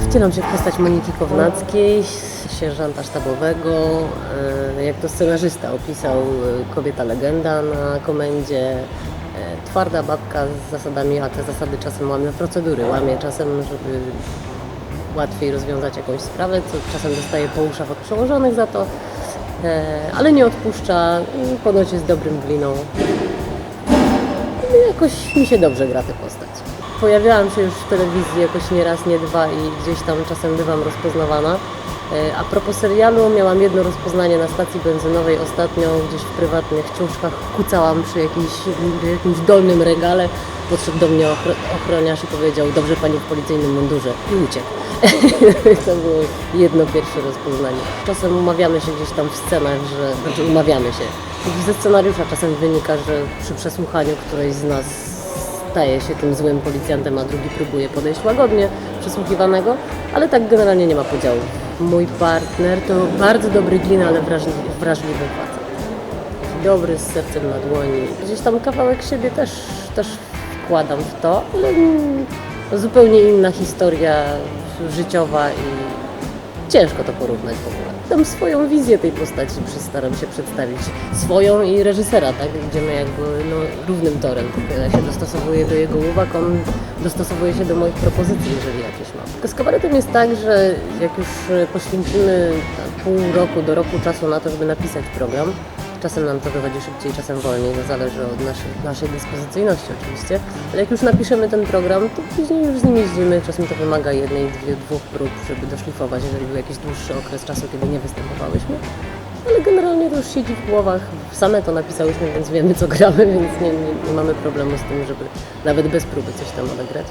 Wcielam się w postać Moniki Kownackiej, sierżanta sztabowego. E, Jak to scenarzysta opisał, e, kobieta legenda na komendzie. e, Twarda babka z zasadami, a te zasady czasem łamie, procedury łamie czasem, żeby łatwiej rozwiązać jakąś sprawę, co czasem dostaje po uszach od przełożonych za to, ale nie odpuszcza i ponoć jest dobrym gliną. I Jakoś mi się dobrze gra tę postać. Pojawiałam się już w telewizji jakoś nie raz, nie dwa i gdzieś tam czasem bywam rozpoznawana. E, A propos serialu, miałam jedno rozpoznanie na stacji benzynowej ostatnio, gdzieś w prywatnych ciuszkach kucałam przy, jakimś dolnym regale. Podszedł do mnie ochro- ochroniarz i powiedział, dobrze pani w policyjnym mundurze i uciekł. to było jedno pierwsze rozpoznanie. Czasem umawiamy się gdzieś tam w scenach, że, znaczy umawiamy się. Ze scenariusza czasem wynika, że przy przesłuchaniu któreś z nas staje się tym złym policjantem, a drugi próbuje podejść łagodnie przesłuchiwanego, ale tak generalnie nie ma podziału. Mój partner to bardzo dobry glin, ale wrażliwy, wrażliwy facet. Dobry, z sercem na dłoni. Gdzieś tam kawałek siebie też, też wkładam w to, ale zupełnie inna historia życiowa i ciężko to porównać w ogóle. Tam swoją wizję tej postaci staram się przedstawić. Swoją i reżysera, tak? Idziemy jakby no, równym torem. Ja się dostosowuję do jego uwag, on dostosowuje się do moich propozycji, jeżeli jakieś mam. Tylko z kabaretem jest tak, że jak już poświęcimy tak, pół roku do roku czasu na to, żeby napisać program, Czasem nam to wychodzi szybciej, czasem wolniej, to zależy od naszej, naszej dyspozycyjności oczywiście. Ale jak już napiszemy ten program, to później już z nim jeździmy. Czasem to wymaga jednej, dwie, dwóch prób, żeby doszlifować, jeżeli był jakiś dłuższy okres czasu, kiedy nie występowałyśmy. Ale generalnie to już siedzi w głowach. Same to napisałyśmy, więc wiemy co gramy, więc nie, nie, nie mamy problemu z tym, żeby nawet bez próby coś tam odegrać.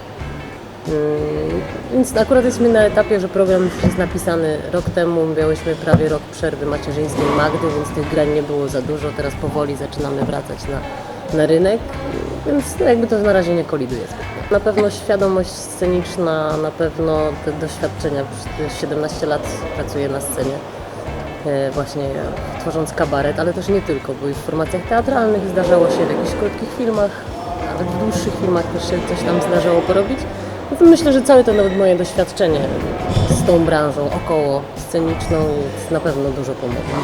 Mm, Więc akurat jesteśmy na etapie, że program jest napisany rok temu. Miałyśmy prawie rok przerwy macierzyńskiej Magdy, więc tych grań nie było za dużo. Teraz powoli zaczynamy wracać na, na rynek, więc no jakby to na razie nie koliduje. Na pewno świadomość sceniczna, na pewno te doświadczenia. Przez 17 lat pracuję na scenie e, właśnie tworząc kabaret, ale też nie tylko, bo i w formacjach teatralnych zdarzało się w jakichś krótkich filmach, nawet w dłuższych filmach też się coś tam zdarzało porobić. Myślę, że całe to nawet moje doświadczenie z tą branżą około sceniczną na pewno dużo pomogło.